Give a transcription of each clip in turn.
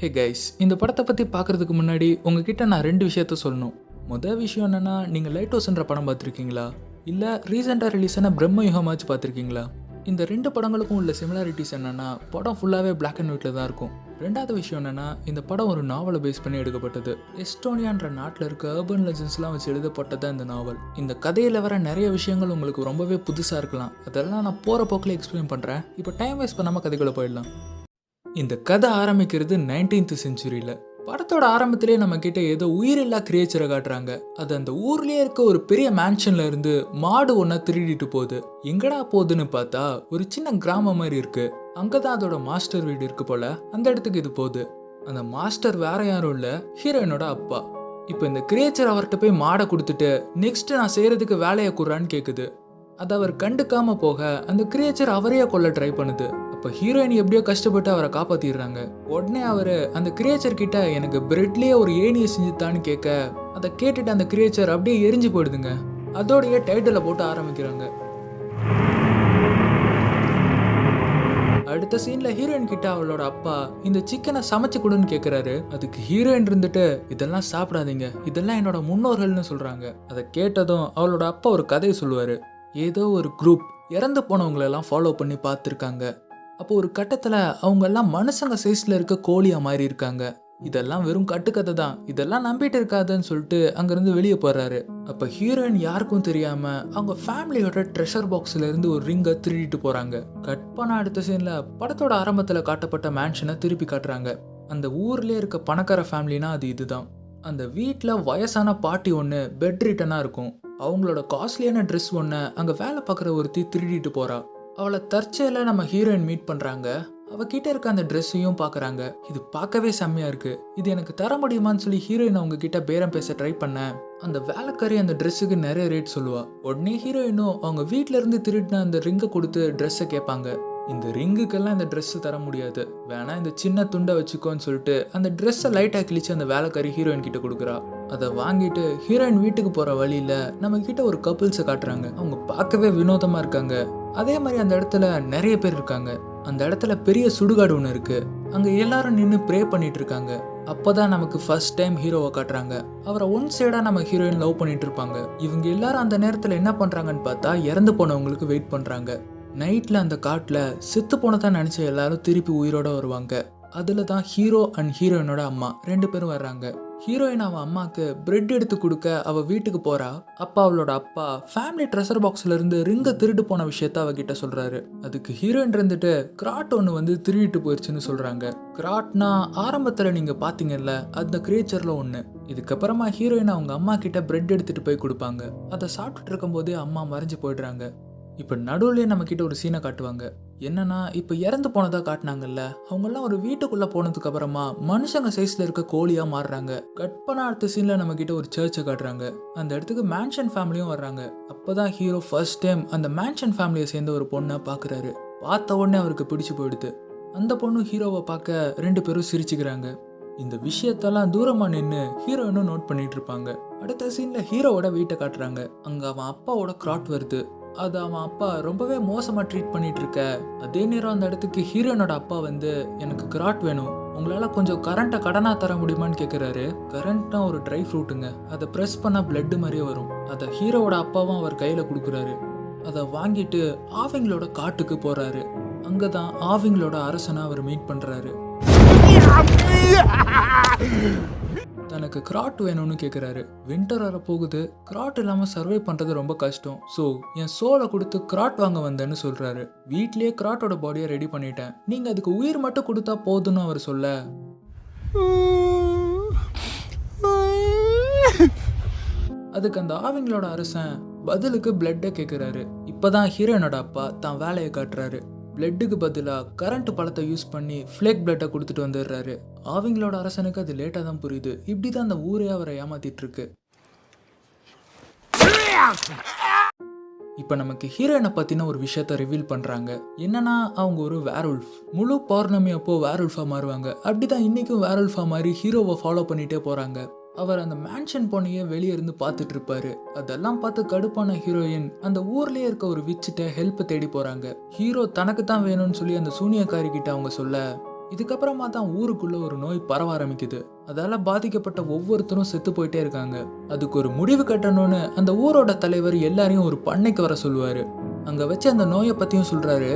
Hey guys இந்த படத்தை பற்றி பார்க்குறதுக்கு முன்னாடி உங்ககிட்ட நான் ரெண்டு விஷயத்த சொல்லணும். முதல் விஷயம் என்னென்னா நீங்கள் லைட் ஹவுஸ்ன்ற படம் பார்த்துருக்கீங்களா? இல்லை ரீசெண்டாக ரிலீஸ் ஆன பிரம்ம யுகமாச்சு பார்த்துருக்கீங்களா? இந்த ரெண்டு படங்களுக்கும் உள்ள சிமிலாரிட்டிஸ் என்னென்னா படம் ஃபுல்லாகவே பிளாக் அண்ட் ஒயிட்டில் தான் இருக்கும். ரெண்டாவது விஷயம் என்னென்னா இந்த படம் ஒரு நாவலை பேஸ் பண்ணி எடுக்கப்பட்டது. எஸ்டோனியான்ற நாட்டில் இருக்க அர்பன் லெஜன்ஸ்லாம் வச்சு எழுதப்பட்டது தான் இந்த நாவல் இந்த கதையில் வர நிறைய விஷயங்கள் உங்களுக்கு ரொம்பவே புதுசாக இருக்கலாம். அதெல்லாம் நான் போகிற போக்கில் எக்ஸ்பிளைன் பண்ணுறேன் இப்போ டைம் வேஸ்ட் பண்ணாமல் கதைக்குள்ளே போயிடலாம். இந்த கதை ஆரம்பிக்கிறது நைன்டீன்த் செஞ்சுரியில் படத்தோட ஆரம்பத்திலே நம்ம கிட்ட ஏதோ உயிரில்லா கிரியேச்சரை காட்டுறாங்க. அது அந்த ஊர்லயே இருக்க ஒரு பெரிய மேன்ஷன்ல இருந்து மாடு ஒன்றா திருடிட்டு போகுது. எங்கடா போகுதுன்னு பார்த்தா ஒரு சின்ன கிராமம் மாதிரி இருக்கு. அங்கதான் அதோட மாஸ்டர் வீடு இருக்கு போல. அந்த இடத்துக்கு இது போகுது. அந்த மாஸ்டர் வேற யாரும் இல்ல ஹீரோயினோட அப்பா. இப்போ இந்த கிரியேச்சர் அவர்கிட்ட போய் மாடை கொடுத்துட்டு நெக்ஸ்ட் நான் செய்யறதுக்கு வேலையை குடுறான்னு கேக்குது. அதை அவர் கண்டுக்காம போக அந்த கிரியேச்சர் அவரையே கொல்ல ட்ரை பண்ணுது. அப்போ ஹீரோயின் எப்படியோ கஷ்டப்பட்டு அவரை காப்பாத்திடுறாங்க. உடனே அவர் அந்த கிரியேச்சர் கிட்ட எனக்கு பிரெட்லேயே ஒரு ஏணியை செஞ்சுத்தான்னு கேட்க அதை கேட்டுட்டு அந்த கிரியேச்சர் அப்படியே எரிஞ்சு போயிடுதுங்க. அதோடையே டைட்டிலை போட்டு ஆரம்பிக்கிறாங்க. அடுத்த சீனில் ஹீரோயின் கிட்ட அவளோட அப்பா இந்த சிக்கனை சமைச்சு கொடுன்னு கேட்குறாரு அதுக்கு ஹீரோயின் இருந்துட்டு இதெல்லாம் சாப்பிடாதீங்க. இதெல்லாம் என்னோட முன்னோர்கள்னு சொல்கிறாங்க அதை கேட்டதும் அவளோட அப்பா ஒரு கதையை சொல்லுவார். ஏதோ ஒரு குரூப் இறந்து போனவங்களெல்லாம் ஃபாலோ பண்ணி பார்த்துருக்காங்க. அப்போ ஒரு கட்டத்தில் அவங்க எல்லாம் மனுஷங்க சைஸில் இருக்க கோழியாக மாறி இருக்காங்க. இதெல்லாம் வெறும் கட்டுக்கதை தான். இதெல்லாம் நம்பிட்டு இருக்காதுன்னு சொல்லிட்டு அங்கேருந்து வெளியே போறாரு. அப்போ ஹீரோயின் யாருக்கும் தெரியாம அவங்க ஃபேமிலியோட ட்ரெஷர் பாக்ஸ்ல இருந்து ஒரு ரிங்கை திருடிட்டு போறாங்க. கட் பண்ண அடுத்த சீன்ல படத்தோட ஆரம்பத்தில் காட்டப்பட்ட மேன்ஷனை திருப்பி காட்டுறாங்க. அந்த ஊர்லேயே இருக்க பணக்கார ஃபேமிலினா அது இதுதான். அந்த வீட்டில் வயசான பாட்டி ஒன்று பெட் ரிட்டனாக இருக்கும். அவங்களோட காஸ்ட்லியான ட்ரெஸ் ஒன்று அங்கே வேலை பார்க்குற ஒருத்தி திருடிட்டு போகிறா அவளை தற்செயல நம்ம ஹீரோயின் மீட் பண்ணுறாங்க அவகிட்ட இருக்க அந்த ட்ரெஸ்ஸையும் பார்க்குறாங்க இது பார்க்கவே செம்மையாக இருக்குது இது எனக்கு தர முடியுமான்னு சொல்லி ஹீரோயின் அவங்க கிட்ட பேரம் பேச ட்ரை பண்ணேன். அந்த வேலைக்காரி அந்த ட்ரெஸ்ஸுக்கு நிறைய ரேட் சொல்லுவா. உடனே ஹீரோயினும் அவங்க வீட்டிலேருந்து இருந்து திருடின அந்த ரிங்கை கொடுத்து ட்ரெஸ்ஸை கேட்பாங்க. இந்த ரிங்குக்கெல்லாம் இந்த ட்ரெஸ்ஸு தர முடியாது. வேணா இந்த சின்ன துண்டை வச்சுக்கோன்னு சொல்லிட்டு அந்த ட்ரெஸ்ஸை லைட்டாக கிழிச்சு அந்த வேலைக்காரி ஹீரோயின் கிட்ட கொடுக்குறா. அதை வாங்கிட்டு ஹீரோயின் வீட்டுக்கு போகிற வழியில் நம்ம கிட்ட ஒரு கப்புள்ஸை காட்டுறாங்க. அவங்க பார்க்கவே வினோதமாக இருக்காங்க. அதே மாதிரி அந்த இடத்துல நிறைய பேர் இருக்காங்க. அந்த இடத்துல பெரிய சுடுகாடு ஒன்று இருக்கு. அங்கே எல்லாரும் நின்று ப்ரே பண்ணிட்டு இருக்காங்க. அப்போதான் நமக்கு ஃபர்ஸ்ட் டைம் ஹீரோவை காட்டுறாங்க. அவரை ஒன் சைடாக நம்ம ஹீரோயின் லவ் பண்ணிட்டு இருப்பாங்க. இவங்க எல்லாரும் அந்த நேரத்தில் என்ன பண்ணுறாங்கன்னு பார்த்தா இறந்து போனவங்களுக்கு வெயிட் பண்ணுறாங்க நைட்டில் அந்த காட்டில் செத்து போனதான் நினச்ச எல்லாரும் திருப்பி உயிரோட வருவாங்க. அதில் தான் ஹீரோ அண்ட் ஹீரோயினோட அம்மா ரெண்டு பேரும் வர்றாங்க. ஹீரோயின் அவன் அம்மாவுக்கு பிரெட் எடுத்து கொடுக்க அவள் வீட்டுக்கு போறா. அப்பா அவளோட அப்பா ஃபேமிலி ட்ரெஷர் பாக்ஸ்ல இருந்து ரிங்கை திருட்டு போன விஷயத்த அவகிட்ட சொல்றாரு. அதுக்கு ஹீரோயின் இருந்துட்டு கிராட் ஒன்று வந்து திருடிட்டு போயிடுச்சுன்னு சொல்றாங்க. கிராட்னா ஆரம்பத்தில் நீங்க பாத்தீங்கல்ல அந்த கிரியேச்சர்ல ஒன்று இதுக்கப்புறமா ஹீரோயின் அவங்க அம்மா கிட்ட பிரெட் எடுத்துட்டு போய் கொடுப்பாங்க. அதை சாப்பிட்டுட்டு இருக்கும்போதே அம்மா மறைஞ்சு போயிடுறாங்க. இப்போ நடுவுலேயே நம்ம கிட்ட ஒரு சீனை காட்டுவாங்க. என்னன்னா இப்போ இறந்து போனதா காட்டினாங்கல்ல அவங்கெல்லாம் ஒரு வீட்டுக்குள்ள போனதுக்கு அப்புறமா மனுஷங்க சைஸ்ல இருக்க கோழியா மாறுறாங்க. கட் பண்ண அடுத்த சீன்ல நம்ம கிட்ட ஒரு சர்ச்சை காட்டுறாங்க. அந்த இடத்துக்கு மேன்ஷன் ஃபேமிலியும் வர்றாங்க. அப்பதான் ஹீரோ ஃபர்ஸ்ட் டைம் அந்த மேன்ஷன் ஃபேமிலியை சேர்ந்த ஒரு பொண்ணை பார்க்குறாரு பார்த்த உடனே அவருக்கு பிடிச்சு போயிடுது. அந்த பொண்ணு ஹீரோவை பார்க்க ரெண்டு பேரும் சிரிச்சுக்கிறாங்க. இந்த விஷயத்தெல்லாம் தூரமா நின்று ஹீரோயினும் நோட் பண்ணிட்டு இருப்பாங்க. அடுத்த சீன்ல ஹீரோவோட வீட்டை காட்டுறாங்க. அங்க அவன் அப்பாவோட கிராட் வருது. அது அவன் அப்பா ரொம்பவே மோசமாக ட்ரீட் பண்ணிட்டு இருக்க அதே நேரம் அந்த இடத்துக்கு ஹீரோனோட அப்பா வந்து எனக்கு கிராட் வேணும். உங்களால் கொஞ்சம் கரண்ட்டை கடனாக தர முடியுமான்னு கேட்குறாரு கரண்ட்னா ஒரு ட்ரை ஃப்ரூட்டுங்க அதை ப்ரெஸ் பண்ணால் பிளட்டு மாதிரியே வரும். அதை ஹீரோவோட அப்பாவும் அவர் கையில் கொடுக்குறாரு. அதை வாங்கிட்டு ஆவிங்களோட காட்டுக்கு போகிறாரு அங்கே தான் ஆவிங்களோட அரசனை அவர் மீட் பண்ணுறாரு தனக்கு கிராட் வேணும்னு கேட்குறாரு வின்டர் வர போகுது கிராட் இல்லாமல் சர்வை பண்ணுறது ரொம்ப கஷ்டம். ஸோ என் சோலை கொடுத்து கிராட் வாங்க வந்தேன்னு சொல்கிறாரு வீட்லேயே கிராட்டோட பாடியை ரெடி பண்ணிட்டேன். நீங்கள் அதுக்கு உயிர் மட்டும் கொடுத்தா போதும்னு அவர் சொல்ல. அதுக்கு அந்த ஆவிங்களோட அரசன் பதிலுக்கு பிளட்டை கேட்குறாரு இப்போதான் ஹீரோனோட அப்பா தான் வேலையை காட்டுறாரு. பிளட்டுக்கு பதிலாக கரண்ட் பழத்தை யூஸ் பண்ணி ஃப்ளேக் பிளட்டை கொடுத்துட்டு வந்துடுறாரு. அவங்களோட அரசனுக்கு அது லேட்டாக தான் புரியுது. இப்படி தான் அந்த ஊரே அவரை ஏமாத்திட்டு இருக்கு. இப்போ நமக்கு ஹீரோயினை பற்றின ஒரு விஷயத்த ரிவீல் பண்ணுறாங்க என்னன்னா அவங்க ஒரு வேர்வுல்ஃப் முழு பௌர்ணமி அப்போ வேர்வுல்ஃபாக மாறுவாங்க. அப்படி தான் இன்றைக்கும் வேர்வுல்ஃபாக மாறி ஹீரோவை ஃபாலோ பண்ணிகிட்டே போகிறாங்க அவர் அந்த மேன்ஷன் பொண்ணையே வெளியே இருந்து பார்த்துட்டு இருப்பாரு அதெல்லாம் பார்த்து கடுப்பான ஹீரோயின் அந்த ஊர்லயே இருக்க ஒரு விச்சிட்ட ஹெல்ப் தேடி போறாங்க. ஹீரோ தனக்கு தான் வேணும்னு சொல்லி அந்த சூனியக்காரி கிட்ட அவங்க சொல்ல இதுக்கப்புறமா தான் ஊருக்குள்ள ஒரு நோய் பரவ ஆரம்பிக்குது. அதால பாதிக்கப்பட்ட ஒவ்வொருத்தரும் செத்து போயிட்டே இருக்காங்க. அதுக்கு ஒரு முடிவு கட்டணும்னு அந்த ஊரோட தலைவர் எல்லாரையும் ஒரு பண்ணைக்கு வர சொல்லுவாரு. அங்க வச்சு அந்த நோயை பத்தியும் சொல்றாரு.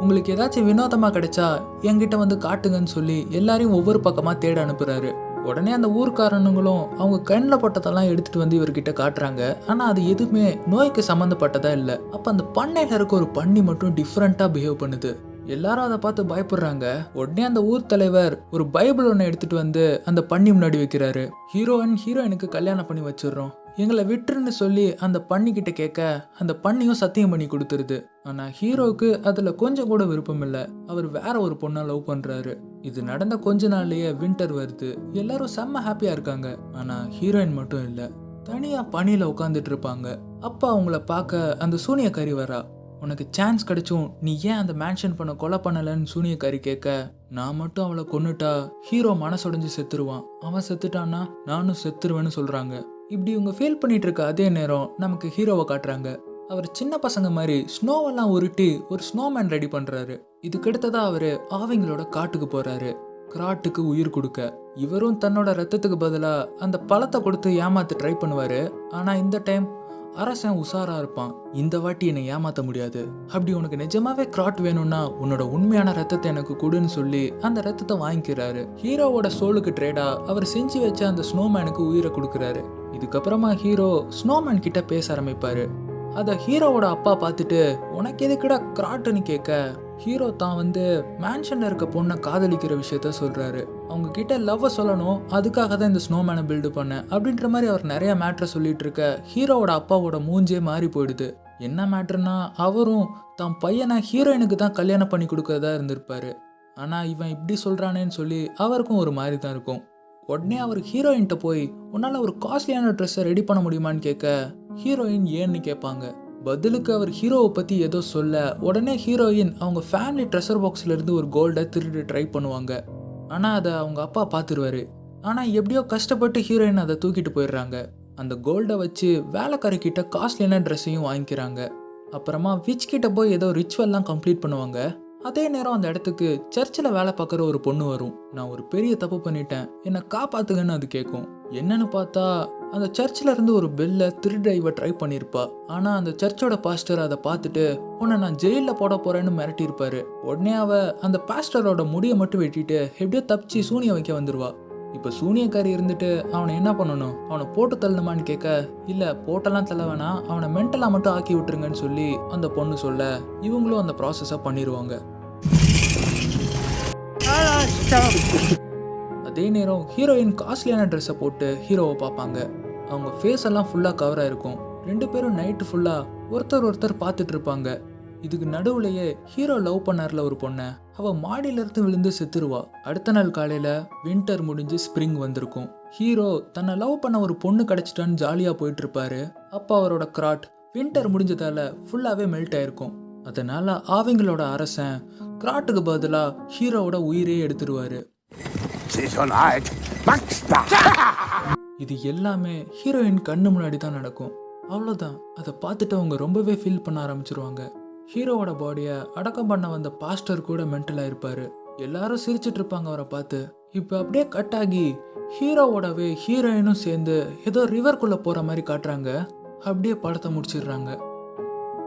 உங்களுக்கு ஏதாச்சும் வினோதமா கிடைச்சா என்கிட்ட வந்து காட்டுங்கன்னு சொல்லி எல்லாரையும் ஒவ்வொரு பக்கமா தேட அனுப்புறாரு. உடனே அந்த ஊர்க்காரனுங்களும் அவங்க கண்ணில் பட்டதெல்லாம் எடுத்துட்டு வந்து இவர்கிட்ட காட்டுறாங்க. ஆனால் அது எதுவுமே நோய்க்கு சம்மந்தப்பட்டதா இல்லை. அப்போ அந்த பண்ணையில் இருக்க ஒரு பண்ணி மட்டும் டிஃப்ரெண்ட்டாக பிஹேவ் பண்ணுது. எல்லாரும் அதை பார்த்து பயப்படுறாங்க. உடனே அந்த ஊர் தலைவர் ஒரு பைபிள் ஒன்று எடுத்துட்டு வந்து அந்த பண்ணி முன்னாடி வைக்கிறாரு. ஹீரோயின் ஹீரோயினுக்கு கல்யாணம் பண்ணி வச்சிடுறோம். எங்களை விட்டுருன்னு சொல்லி அந்த பண்ணிக்கிட்ட கேட்க அந்த பண்ணியும் சத்தியம் பண்ணி கொடுத்துருது. ஆனால் ஹீரோவுக்கு அதில் கொஞ்சம் கூட விருப்பம் இல்லை. அவர் வேற ஒரு பொண்ணை லவ் பண்ணுறாரு இது நடந்த கொஞ்ச நாள்லயே வின்டர் வருது. எல்லாரும் செம்ம ஹாப்பியாக இருக்காங்க. ஆனால் ஹீரோயின் மட்டும் இல்லை. தனியாக பணியில் உட்காந்துட்டு இருப்பாங்க. அப்பா அவங்கள பார்க்க அந்த சூனியக்காரி வரா. உனக்கு சான்ஸ் கிடைச்சும். நீ ஏன் அந்த மேன்ஷன் பண்ண கொலை பண்ணலன்னு சூனியக்காரி கேட்க நான் மட்டும் அவளை கொன்னுட்டா ஹீரோ மனசுடைஞ்சு செத்துருவான். அவன் செத்துட்டான்னா நானும் செத்துருவேன்னு சொல்கிறாங்க இப்படி இவங்க ஃபீல் பண்ணிட்டு இருக்க அதே நேரம் நமக்கு ஹீரோவை காட்டுறாங்க. அவர் சின்ன பசங்க மாதிரி ஸ்னோவெல்லாம் உருட்டி ஒரு ஸ்னோமேன் ரெடி பண்ணுறாரு இதுக்கடுத்ததாக அவர் ஆவிங்களோட காட்டுக்கு போகிறாரு கிராட்டுக்கு உயிர் கொடுக்க. இவரும் தன்னோட ரத்தத்துக்கு பதிலாக அந்த பழத்தை கொடுத்து ஏமாத்து ட்ரை பண்ணுவார். ஆனால் இந்த டைம் அரசன் உசாரா இருப்பான். இந்த வாட்டி என்னை ஏமாத்த முடியாது. அப்படி உனக்கு நிஜமாவே கிராட் வேணும்னா உன்னோட உண்மையான ரத்தத்தை எனக்கு கொடுன்னு சொல்லி அந்த ரத்தத்தை வாங்கிக்கிறாரு. ஹீரோவோட சோலுக்கு ட்ரேடா அவர் செஞ்சு வச்ச அந்த ஸ்னோமேனுக்கு உயிரை கொடுக்குறாரு. இதுக்கப்புறமா ஹீரோ ஸ்னோமேன் கிட்ட பேச ஆரம்பிப்பாரு. அதை ஹீரோவோட அப்பா பார்த்துட்டு உனக்கு எதுக்குடா கிராட்டுன்னு கேட்க? ஹீரோ தான் வந்து மேன்ஷனில் இருக்க பொண்ணை காதலிக்கிற விஷயத்த சொல்கிறாரு அவங்க கிட்ட லவ்வை சொல்லணும் அதுக்காக தான் இந்த ஸ்னோமேனை பில்டு பண்ணேன் அப்படின்ற மாதிரி அவர் நிறைய மேட்ரை சொல்லிட்டு இருக்க ஹீரோவோட அப்பாவோட மூஞ்சே மாறி போயிடுது. என்ன மேட்ருனா அவரும் தான் பையனை ஹீரோயினுக்கு தான் கல்யாணம் பண்ணி கொடுக்கறதா இருந்திருப்பாரு. ஆனால் இவன் இப்படி சொல்கிறானேன்னு சொல்லி அவருக்கும் ஒரு மாதிரி தான் இருக்கும். உடனே அவர் ஹீரோயின்கிட்ட போய் உன்னால் ஒரு காஸ்ட்லியான ட்ரெஸ்ஸை ரெடி பண்ண முடியுமான்னு கேட்க ஹீரோயின் ஏன்னு கேட்பாங்க. பதிலுக்கு அவர் ஹீரோவை பற்றி ஏதோ சொல்ல உடனே ஹீரோயின் அவங்க ஃபேமிலி ட்ரெஷர் பாக்ஸ்லேருந்து ஒரு கோல்டை திருடி ட்ரை பண்ணுவாங்க. ஆனால் அதை அவங்க அப்பா பார்த்துருவாரு ஆனால் எப்படியோ கஷ்டப்பட்டு ஹீரோயின் அதை தூக்கிட்டு போயிடுறாங்க. அந்த கோல்டை வச்சு வேலைக்காரக்கிட்ட காஸ்ட்லியான ட்ரெஸ்ஸையும் வாங்கிக்கிறாங்க. அப்புறமா விச் கிட்ட போய் ஏதோ ரிச்சுவல்லாம் கம்ப்ளீட் பண்ணுவாங்க. அதே நேரம் அந்த இடத்துக்கு சர்ச்சில் வேலை பார்க்குற ஒரு பொண்ணு வரும். நான் ஒரு பெரிய தப்பு பண்ணிட்டேன். என்னை காப்பாத்துங்கன்னு அது கேட்கும் என்னன்னு பார்த்தா அந்த சர்ச்சில் இருந்து ஒரு பெல்லை திருட இவ ட்ரை பண்ணியிருப்பா ஆனால் அந்த சர்ச்சோட பாஸ்டர் அதை பார்த்துட்டு உன்னை நான் ஜெயிலில் போட போகிறேன்னு மிரட்டியிருப்பாரு. உடனே அவ அந்த பாஸ்டரோட முடியை மட்டும் வெட்டிட்டு எப்படியோ தப்பிச்சு சூனிய வைக்க வந்துடுவா இப்போ சூனியக்காரி இருந்துட்டு அவனை என்ன பண்ணணும்? அவனை போட்டு தள்ளணுமான்னு கேட்க இல்லை போட்டெல்லாம் தள்ள வேணாம். அவனை மென்டலாக மட்டும் ஆக்கி விட்டுருங்கன்னு சொல்லி அந்த பொண்ணு சொல்ல இவங்களும் அந்த ப்ராசஸை பண்ணிடுவாங்க அதே நேரம் ஹீரோயின் காஸ்ட்லியான ட்ரெஸ்ஸை போட்டு ஹீரோவை பார்ப்பாங்க. அவங்க ஃபேஸ் எல்லாம் ஃபுல்லாக கவராக இருக்கும் ரெண்டு பேரும் நைட்டு ஃபுல்லாக ஒருத்தர் ஒருத்தர் பார்த்துட்டு இருப்பாங்க. இதுக்கு நடுவுலையே ஹீரோ லவ் பண்ணார்ல ஒரு பொண்ணை. அவ மாடியில இருந்து விழுந்து செத்துருவா. அடுத்த நாள் காலையில வின்டர் முடிஞ்சு ஸ்ப்ரிங் வந்திருக்கும். ஹீரோ தன்னை லவ் பண்ண ஒரு பொண்ணு கிடைச்சிட்டான்னு ஜாலியா போயிட்டு இருப்பாரு. அப்ப அவரோட கிராட் வின்டர் முடிஞ்சதால ஃபுல்லாவே மெல்ட் ஆயிருக்கும். அதனால ஆவிங்களோட அரசன் கிராட்டுக்கு பதிலாக ஹீரோவோட உயிரே எடுத்துருவாரு. இது எல்லாமே ஹீரோயின் கண்ணு முன்னாடி தான் நடக்கும். அவ்வளோதான் அதை பார்த்துட்டு அவங்க ரொம்பவே ஃபீல் பண்ண ஆரம்பிச்சிருவாங்க. ஹீரோவோட பாடியை அடக்கம் பண்ண வந்த பாஸ்டர் கூட மென்டலாக இருப்பார். எல்லாரும் சிரிச்சிட்டு இருப்பாங்க அவரை பார்த்து. இப்போ அப்படியே கட் ஆகி ஹீரோவோடவே ஹீரோயினும் சேர்ந்து ஏதோ ரிவர்க்குள்ளே போகிற மாதிரி காட்டுறாங்க. அப்படியே படத்தை முடிச்சிடுறாங்க.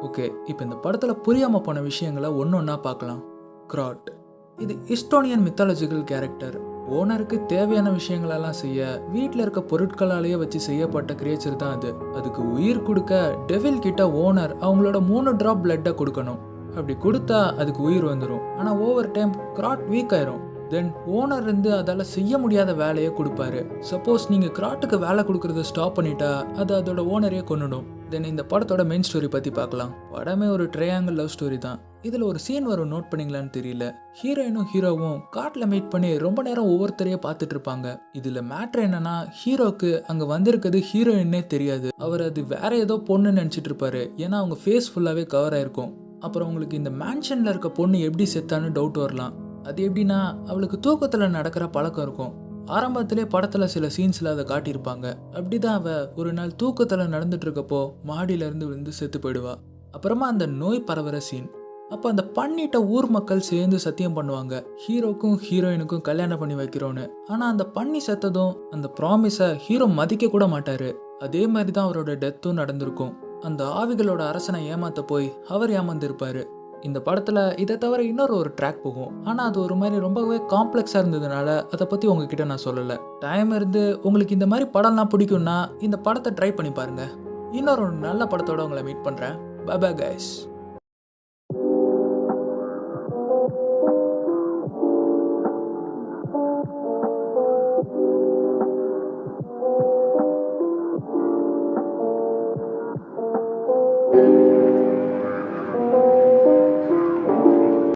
ஓகே இப்போ இந்த படத்தில் புரியாமல் போன விஷயங்களை ஒன்று ஒன்றா பார்க்கலாம். கிராட் இது இஸ்டோனியன் மித்தாலஜிக்கல் கேரக்டர் ஓனருக்கு தேவையான விஷயங்களெல்லாம் செய்ய வீட்டில் இருக்க பொருட்களாலேயே வச்சு செய்யப்பட்ட கிரியேச்சர் தான் அது. அதுக்கு உயிர் கொடுக்க டெவில் கிட்ட ஓனர் அவங்களோட மூணு ட்ராப் பிளட்டை கொடுக்கணும். அப்படி கொடுத்தா அதுக்கு உயிர் வந்துடும் ஆனால் ஓவர் டைம் கிராட் வீக் ஆயிரும். தென் ஓனர் இருந்து அதால் செய்ய முடியாத வேலையை கொடுப்பாரு. சப்போஸ் நீங்கள் கிராட்டுக்கு வேலை கொடுக்குறத ஸ்டாப் பண்ணிட்டா அது அதோட ஓனரே கொண்டுடும் தென் இந்த படத்தோட மெயின் ஸ்டோரி பற்றி பார்க்கலாம். படமே ஒரு ட்ரையாங்கிள் லவ் ஸ்டோரி தான். இதில் ஒரு சீன் வரும் நோட் பண்ணீங்களான்னு தெரியல. ஹீரோயினும் ஹீரோவும் காட்டில் மீட் பண்ணி ரொம்ப நேரம் ஒவ்வொருத்தரையே பார்த்துட்டு இருப்பாங்க. இதில் மேட்ரு என்னன்னா ஹீரோக்கு அங்கே வந்திருக்கிறது ஹீரோயின்னே தெரியாது. அவர் அது வேற ஏதோ பொண்ணுன்னு நினச்சிட்டு இருப்பாரு. ஏன்னா அவங்க ஃபேஸ் ஃபுல்லாகவே கவர் ஆயிருக்கும். அப்புறம் உங்களுக்கு இந்த மேன்ஷனில் இருக்க பொண்ணு எப்படி செத்தான்னு டவுட் வரலாம். அது எப்படின்னா அவளுக்கு தூக்கத்தில் நடக்கிற பழக்கம் இருக்கும். ஆரம்பத்திலே படத்தில் சில சீன்ஸில் அதை காட்டியிருப்பாங்க. அப்படிதான் அவ ஒரு நாள் தூக்கத்தில் நடந்துட்டு இருக்கப்போ மாடியில இருந்து விழுந்து செத்து போயிடுவா. அப்புறமா அந்த நோய் பரவுற சீன் அப்போ அந்த பண்ணிட்ட ஊர் மக்கள் சேர்ந்து சத்தியம் பண்ணுவாங்க. ஹீரோக்கும் ஹீரோயினுக்கும் கல்யாணம் பண்ணி வைக்கிறோன்னு. ஆனால் அந்த பண்ணி செத்ததும் அந்த ப்ராமிஸை ஹீரோ மதிக்க கூட மாட்டாரு. அதே மாதிரி தான் அவரோட டெத்தும் நடந்திருக்கும். அந்த ஆவிகளோட அரசனை ஏமாத்த போய் அவர் ஏமாந்துருப்பாரு. இந்த படத்தில் இதை தவிர இன்னொரு ஒரு ட்ராக் போகும். ஆனால் அது ஒரு மாதிரி ரொம்பவே காம்ப்ளெக்ஸாக இருந்ததுனால அதை பற்றி உங்ககிட்ட நான் சொல்லலை. டைம் இருந்து உங்களுக்கு இந்த மாதிரி படம்லாம் பிடிக்கும்னா இந்த படத்தை ட்ரை பண்ணி பாருங்கள் இன்னொரு ஒரு நல்ல படத்தோட உங்களை மீட் பண்ணுறேன் பபா கைஸ்